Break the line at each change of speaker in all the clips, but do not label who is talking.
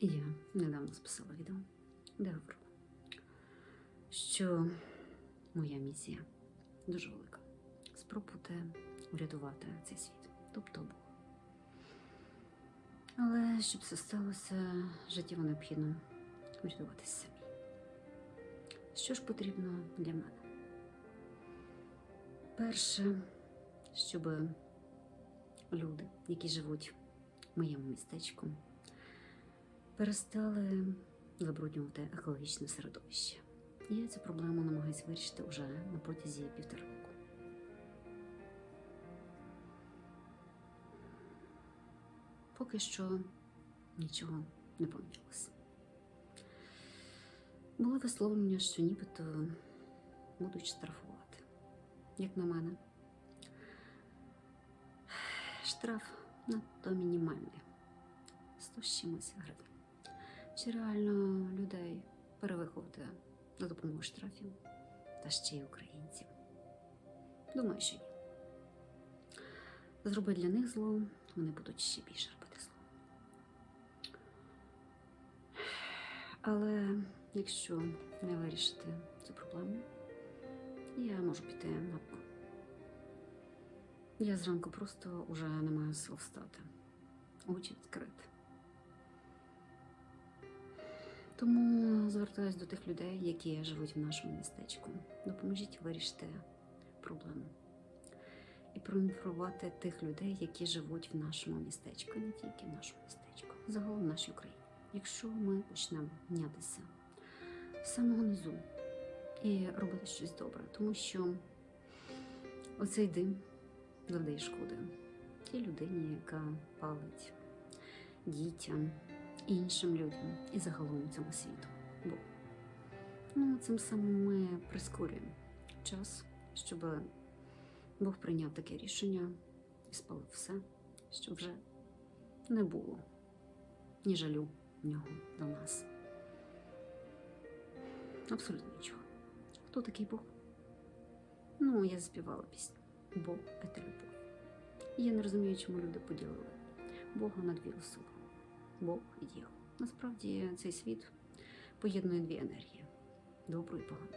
Я недавно списала відео, де говорила, що моя місія дуже велика. Спробувати врятувати цей світ, тобто Бог. Але щоб це сталося, життєво необхідно врятуватися самі. Що ж потрібно для мене? Перше, щоб люди, які живуть в моєму містечку, перестали забруднювати екологічне середовище. Я цю проблему намагаюся вирішити вже на протязі півтора року. Поки що нічого не помінялося. Було висловлення, що нібито будуть штрафувати. Як на мене, штраф надто мінімальний 100 з чимось гривень. Чи реально людей перевиховувати за допомогою штрафів та ще й українців? Думаю, що ні. Зроби для них зло, вони будуть ще більше робити зло. Але якщо не вирішити цю проблему, я можу піти на дно. Я зранку просто вже не маю сил встати, очі відкрити. Тому звертаюсь до тих людей, які живуть в нашому містечку. Допоможіть вирішити проблему і проінформувати тих людей, які живуть в нашому містечку, не тільки в нашому містечку, загалом в нашій Україні. Якщо ми почнемо мінятися з самого низу і робити щось добре, тому що оцей дим завдає шкоди тій людині, яка палить дітям, іншим людям і загалом цьому світу. Бо ну, цим самим ми прискорюємо час, щоб Бог прийняв таке рішення і спалив все, що вже не було ні жалю в нього до нас. Абсолютно нічого. Хто такий Бог? Ну, я заспівала пісню Бог це любов. І я не розумію, чому люди поділили Бога на дві особи Бог і дьявол. Насправді цей світ поєднує дві енергії добру і погану.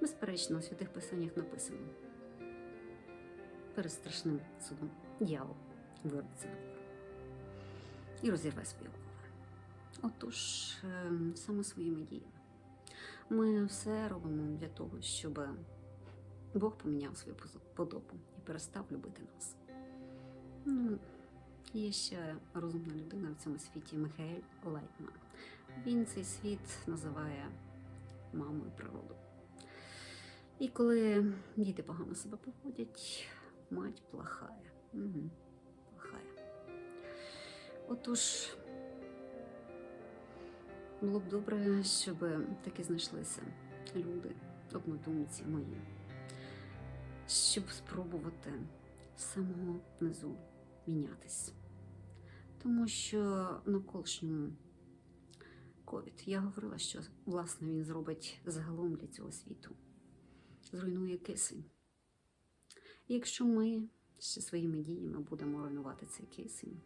Безперечно, у святих писаннях написано перед страшним судом дьявол вирветься на гору і розірве свої голови. Отож, ем, саме своїми діями. Ми все робимо для того, щоб Бог поміняв свою подобу і перестав любити нас. Є ще розумна людина в цьому світі Михаель Лайтман. Він цей світ називає мамою природу. І коли діти погано себе поводять, мать плахає. Угу, плахає. Отож, було б добре, щоб таки знайшлися люди, однодумці мої, щоб спробувати з самого низу мінятись. Тому що на колишньому ковід я говорила, що власне він зробить загалом для цього світу, зруйнує кисень. І якщо ми ще своїми діями будемо руйнувати цей кисень,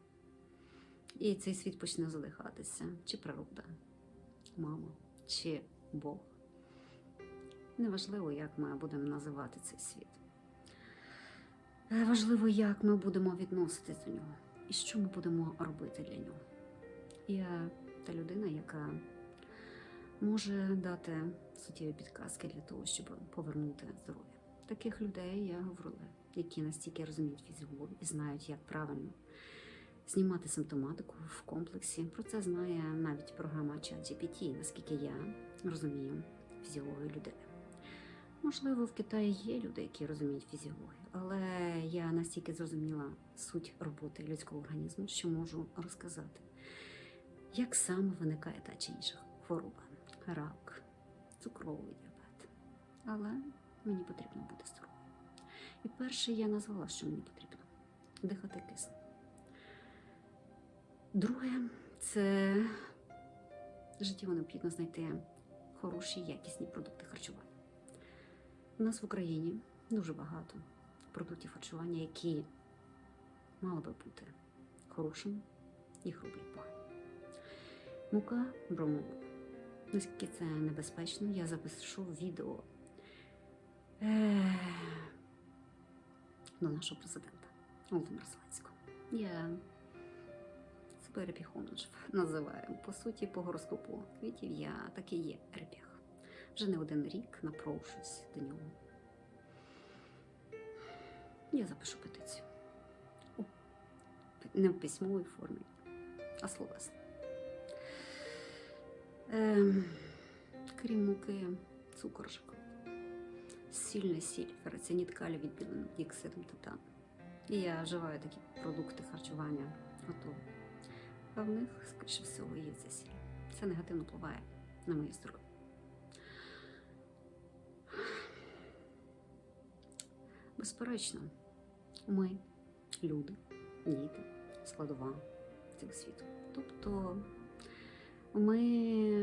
і цей світ почне задихатися, чи природа, мама, чи Бог. Неважливо, як ми будемо називати цей світ. Важливо, як ми будемо відноситись до нього і що ми будемо робити для нього. Я та людина, яка може дати суттєві підказки для того, щоб повернути здоров'я. Таких людей я говорила, які настільки розуміють фізіологію і знають, як правильно знімати симптоматику в комплексі. Про це знає навіть програма ChatGPT, наскільки я розумію фізіологію людини. Можливо, в Китаї є люди, які розуміють фізіологію, але я настільки зрозуміла суть роботи людського організму, що можу розказати, як саме виникає та чи інша хвороба, рак, цукровий діабет. Але мені потрібно бути здоровою. І перше я назвала, що мені потрібно дихати киснем. Друге, це життєво необхідно знайти хороші, якісні продукти харчування. У нас в Україні дуже багато продуктів харчування, які мали би бути хорошими, їх роблять погані. Мука бромова. Наскільки це небезпечно, я запишу відео е, до нашого президента Володимира Зеленського. Я себе Репіхонович називаю. По суті, по гороскопу квітів я таки є репіх. Вже не один рік напрошусь до нього. Я запишу петицію. У, не в письмовій формі, а словесно. Ем, крім муки, цукор жикло. Сильна сіль, ферроціанід калій відбілений діоксидом титану. І я вживаю такі продукти харчування готові. А в них, скоріше всього, є ця сіль. Це негативно впливає на моє здоров'я. Безперечно, ми, люди, діти, складова цього світу. Тобто ми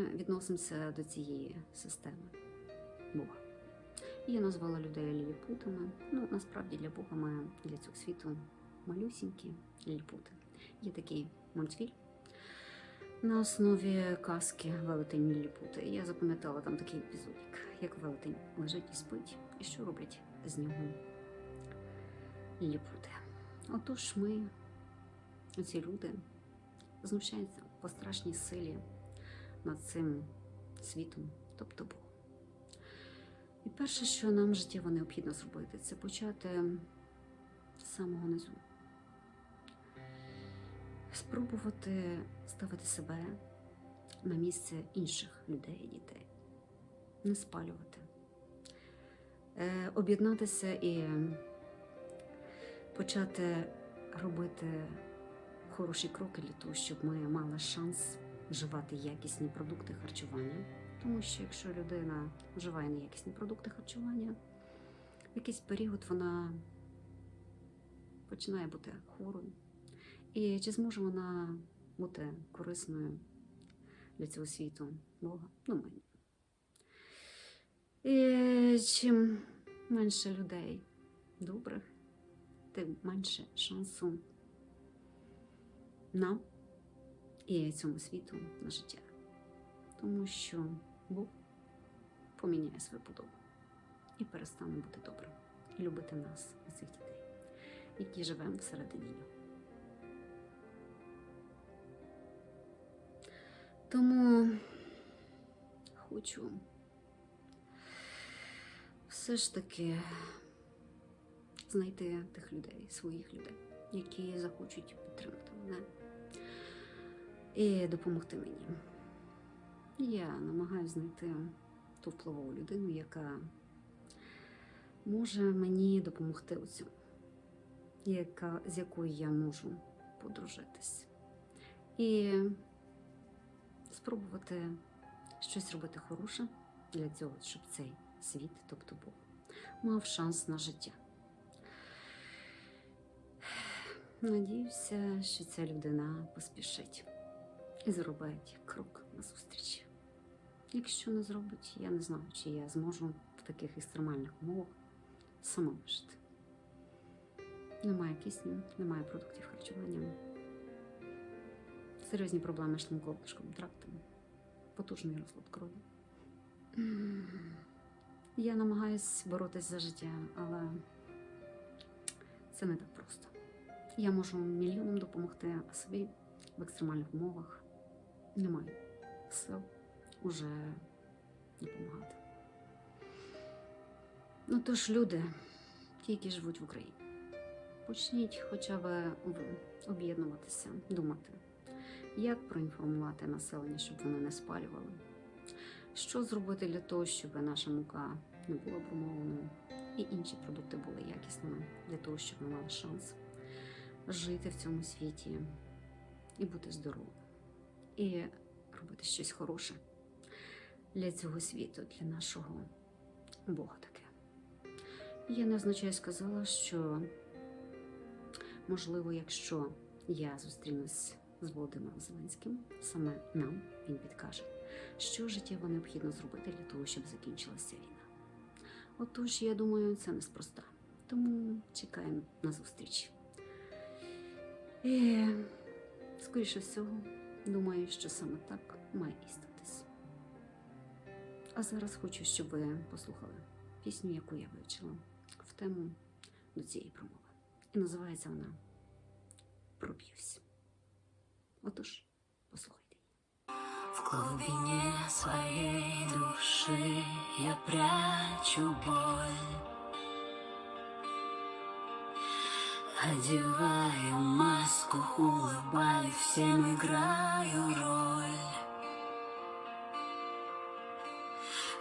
відносимося до цієї системи Бога. Я назвала людей ліліпутами. Ну, насправді для Бога ми для цього світу малюсінькі ліліпути. Є такий мультфільм на основі казки Велетень Ліліпути. Я запам'ятала там такий епізодик, як велетень лежить і спить, і що роблять з нього ліліпути. Отож, ми, ці люди, знущаються по страшній силі над цим світом, тобто Богом. І перше, що нам життєво необхідно зробити, це почати з самого низу. Спробувати ставити себе на місце інших людей і дітей, не спалювати, е, об'єднатися і почати робити хороші кроки для того, щоб ми мали шанс вживати якісні продукти харчування. Тому що якщо людина вживає неякісні продукти харчування, в якийсь період вона починає бути хворою. І чи зможе вона бути корисною для цього світу Бога? Думаю, ні. І чим менше людей добрих, тим менше шансу нам і цьому світу на життя. Тому що Бог поміняє свою подобу і перестане бути добрим, і любити нас, цих дітей, які живемо всередині нього. Тому хочу все ж таки знайти тих людей, своїх людей, які захочуть підтримати мене і допомогти мені. Я намагаюся знайти ту впливову людину, яка може мені допомогти у цьому, яка, з якою я можу подружитись. І спробувати щось робити хороше для цього, щоб цей світ, тобто Бог, мав шанс на життя. Надіюся, що ця людина поспішить і зробить крок назустріч. Якщо не зробить, я не знаю, чи я зможу в таких екстремальних умовах сама вижити. Немає кисню, немає продуктів харчування, серйозні проблеми з шлунково-кишковим трактом, потужний розлад крові. Я намагаюсь боротись за життя, але це не так просто. Я можу мільйонам допомогти, собі в екстремальних умовах немає. Сил уже допомагати. Ну тож, люди, ті, які живуть в Україні, почніть хоча б об'єднуватися, думати, як проінформувати населення, щоб вони не спалювали, що зробити для того, щоб наша мука не була промовленою, і інші продукти були якісними для того, щоб ми мали шанс жити в цьому світі і бути здоровим, і робити щось хороше для цього світу, для нашого Бога таке. Я невзначай сказала, що можливо, якщо я зустрінусь з Володимиром Зеленським, саме нам він підкаже, що життєво необхідно зробити для того, щоб закінчилася війна. Отож, я думаю, це неспроста. Тому чекаємо на зустріч. І, скоріше всього, Думаю, що саме так має і статись. А зараз хочу, щоб ви послухали пісню, яку я вивчила в тему до цієї промови. І називається вона Проб'юсь. Отож, послухайте.
В глубине своей души я прячу боль Одеваю маску, улыбаюсь, всем играю роль.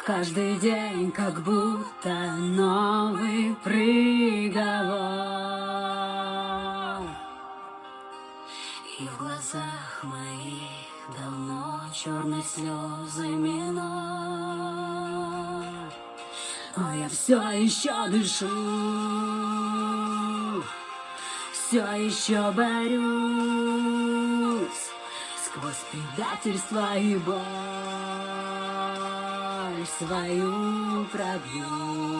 Каждый день как будто новый приговор. И в глазах моих давно черные слезы минор А я все еще дышу Все еще борюсь Сквозь предательство и боль Свою пробьюсь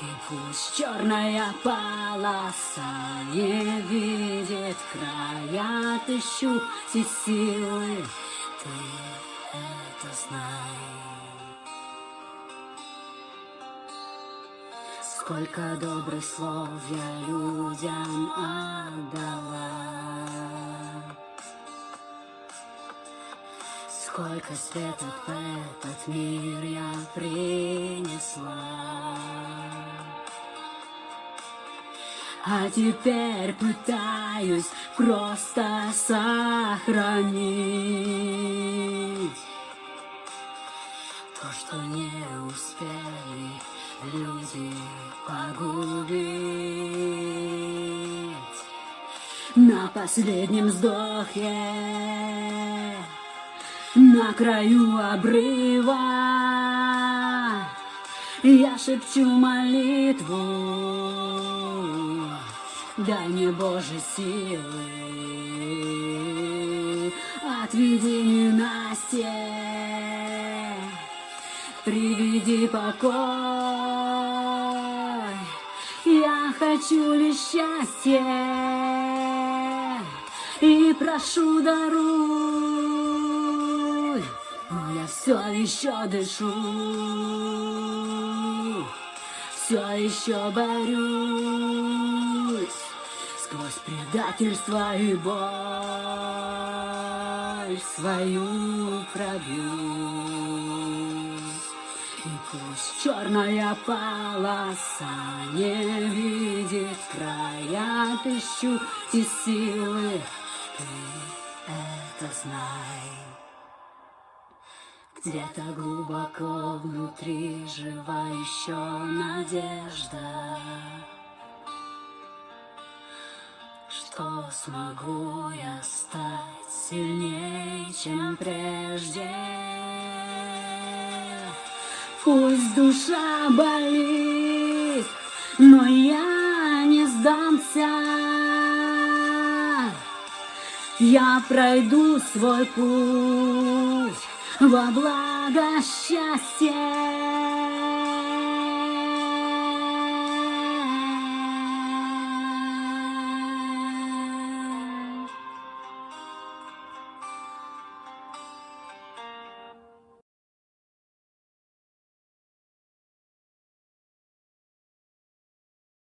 и пусть черная полоса не видит края, отыщу все силы, ты это знай. Сколько добрых слов я людям отдала. Сколько света в этот мир я принесла. А теперь пытаюсь просто сохранить То, что не успели люди погубить На последнем вздохе на краю обрыва я шепчу молитву, дай мне Божьей силы, отведи ненастье, приведи покой. Хочу лишь счастье и прошу даруй, но я все еще дышу, все еще борюсь сквозь предательство и боль свою пробьюсь. И пусть черная полоса не видит края, отыщу те силы, ты это знай. Где-то глубоко внутри жива еще надежда, что смогу я стать сильнее, чем прежде. Пусть душа болит, но я не сдамся. Я пройду свой путь во благо счастья.